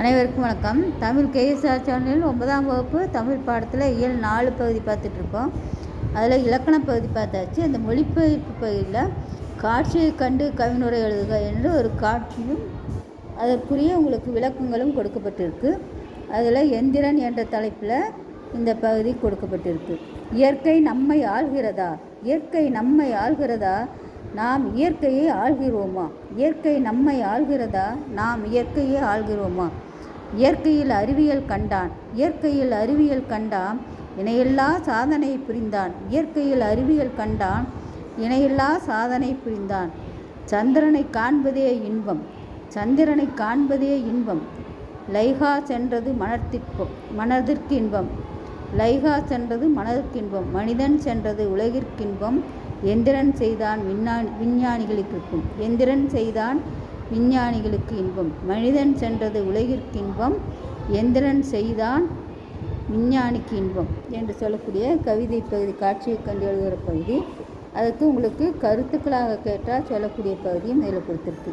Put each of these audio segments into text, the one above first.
அனைவருக்கும் வணக்கம். தமிழ் கேஎஸ்ஆர் சேனலில் ஒன்பதாம் வகுப்பு தமிழ் பாடத்தில் இயல் நாலு பகுதி பார்த்துட்ருக்கோம். அதில் இலக்கண பகுதி பார்த்தாச்சு. அந்த மொழிபெயர்ப்பு பகுதியில் காட்சியை கண்டு கவினுரை எழுதுக என்று ஒரு காட்சியும் அதற்குரிய உங்களுக்கு விளக்கங்களும் கொடுக்கப்பட்டிருக்கு. அதில் எந்திரன் என்ற தலைப்பில் இந்த பகுதி கொடுக்கப்பட்டிருக்கு. இயற்கை நம்மை ஆள்கிறதா? இயற்கை நம்மை ஆள்கிறதா? நாம் இயற்கையை ஆள்கிறோமா? இயற்கை நம்மை ஆள்கிறதா? நாம் இயற்கையை ஆள்கிறோமா? இயற்கையில் அறிவியல் கண்டான். இயற்கையில் அறிவியல் கண்டான் இணையில்லா சாதனை புரிந்தான். இயற்கையில் அறிவியல் கண்டான் இணையில்லா சாதனை புரிந்தான். சந்திரனை காண்பதே இன்பம். சந்திரனை காண்பதே இன்பம். லைகா சென்றது மனத்திற்கு மனதிற்கு இன்பம் லைகா சென்றது மனதிற்கின்பம். மனிதன் சென்றது உலகிற்கின்பம். எந்திரன் செய்தான் விஞ்ஞானி விஞ்ஞானிகளுக்கு இருக்கும் எந்திரன் செய்தான் விஞ்ஞானிகளுக்கு இன்பம். மனிதன் சென்றது உலகிற்கு இன்பம். எந்திரன் செய்தான் விஞ்ஞானிக்கு இன்பம் என்று சொல்லக்கூடிய கவிதை பகுதி காட்சியை கண்டு எழுதுகிற பகுதி. அதுக்கு உங்களுக்கு கருத்துக்களாக கேட்டால் சொல்லக்கூடிய பகுதியும் இதில் கொடுத்துருக்கு.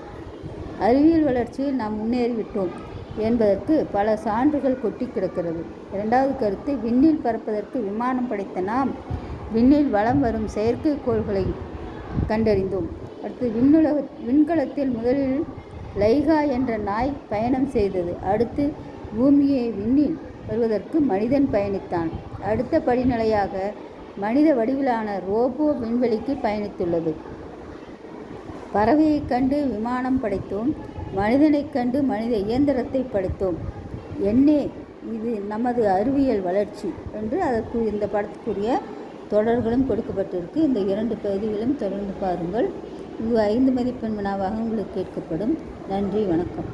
அறிவியல் வளர்ச்சியில் நாம் முன்னேறிவிட்டோம் என்பதற்கு பல சான்றுகள் கொட்டி கிடக்கிறது. இரண்டாவது கருத்து விண்ணில் பறப்பதற்கு விமானம் படைத்த நாம் விண்ணில் வலம் வரும் செயற்கைக்கோள்களை கண்டறிந்தோம். அடுத்து விண்ணுலக விண்கலத்தில் முதலில் லைகா என்ற நாய் பயணம் செய்தது. அடுத்து பூமியை விண்ணில் வருவதற்கு மனிதன் பயணித்தான். அடுத்த படிநிலையாக மனித வடிவிலான ரோபோ விண்வெளிக்கு பயணித்துள்ளது. பறவையைக் கண்டு விமானம் படைத்தோம். மனிதனைக் கண்டு மனித இயந்திரத்தை படைத்தோம். என்னே இது நமது அறிவியல் வளர்ச்சி என்று அதற்கு இந்த படத்துக்குரிய தொடர்களும் கொடுக்கப்பட்டிருக்கு. இந்த இரண்டு பகுதிகளும் தொடர்ந்து பாருங்கள். இது ஐந்து மதிப்பெண் வினாவாக உங்களுக்கு கேட்கப்படும். நன்றி வணக்கம்.